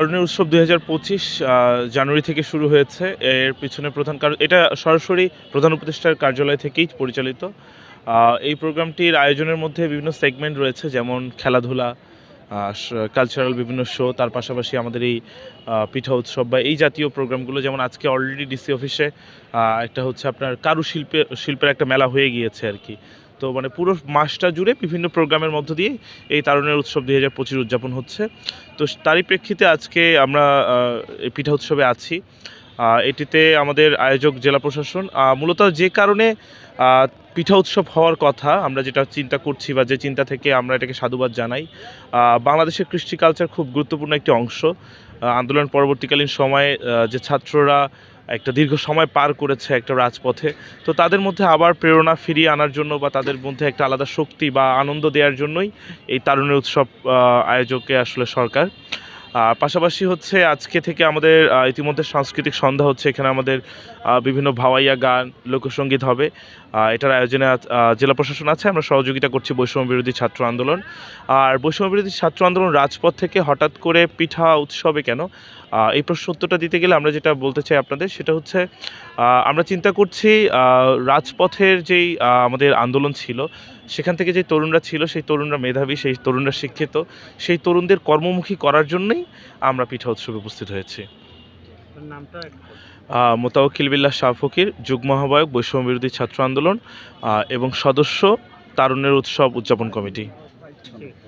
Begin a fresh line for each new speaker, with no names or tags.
অরণ্য উৎসব দুই হাজার পঁচিশ জানুয়ারি থেকে শুরু হয়েছে। এর পিছনে প্রধান কারণ, এটা সরাসরি প্রধান উপদেষ্টার কার্যালয় থেকেই পরিচালিত। এই প্রোগ্রামটির আয়োজনের মধ্যে বিভিন্ন সেগমেন্ট রয়েছে, যেমন খেলাধুলা কালচারাল বিভিন্ন শো তার পাশাপাশি আমাদের এই পিঠা উৎসব বা এই জাতীয় প্রোগ্রামগুলো, যেমন আজকে অলরেডি ডিসি অফিসে একটা হচ্ছে আপনার কারুশিল্পে, শিল্পের একটা মেলা হয়ে গিয়েছে আর কি। তো মানে পুরো মাসটা জুড়ে বিভিন্ন প্রোগ্রামের মধ্য দিয়ে এই তারুণের উৎসব দুই হাজার পঁচিশ উদযাপন হচ্ছে। তো তারই প্রেক্ষিতে আজকে আমরা এই পিঠা উৎসবে আছি। এটিতে আমাদের আয়োজক জেলা প্রশাসন মূলত যে কারণে পিঠা উৎসব হওয়ার কথা, আমরা যেটা চিন্তা করছি বা যে চিন্তা থেকে আমরা এটাকে সাধুবাদ জানাই বাংলাদেশের কৃষ্টি কালচার খুব গুরুত্বপূর্ণ একটি অংশ। আন্দোলন পরবর্তীকালীন সময়ে যে ছাত্ররা একটা দীর্ঘ সময় পার করেছে একটা রাজপথে। তো তাদের মধ্যে আবার প্রেরণা ফিরিয়ে আনার জন্য বা তাদের মধ্যে একটা আলাদা শক্তি বা আনন্দ দেওয়ার জন্যই এই তারুণের উৎসব আয়োজকে আসলে সরকার পাশাপাশি হচ্ছে আজকে থেকে আমাদের ইতিমধ্যে সাংস্কৃতিক সন্ধ্যা হচ্ছে, এখানে আমাদের বিভিন্ন ভাওয়াইয়া গান লোকসঙ্গীত হবে। এটার আয়োজনে জেলা প্রশাসন আছে, আমরা সহযোগিতা করছি বৈষম্য বিরোধী ছাত্র আন্দোলন। আর বৈষম্য বিরোধী ছাত্র আন্দোলন রাজপথ থেকে হঠাৎ করে পিঠা উৎসবে কেন? এই প্রশ্ন উত্তরটা দিতে গেলে আমরা যেটা বলতে চাই আপনাদের, সেটা হচ্ছে আমরা চিন্তা করছি রাজপথের যেই আমাদের আন্দোলন ছিল সেখান থেকে যে তরুণরা ছিল সেই তরুণরা মেধাবী সেই তরুণরা শিক্ষিত সেই তরুণদের কর্মমুখী করার জন্যই আমরা পিঠা উৎসবে উপস্থিত হয়েছি। মোতাবকিল বিল্লাহ শাহ ফকির যুগ্ম আহ্বায়ক বৈষম্য বিরোধী ছাত্র আন্দোলন এবং সদস্য তারুণ্যের উৎসব উদযাপন কমিটি।
ঠিক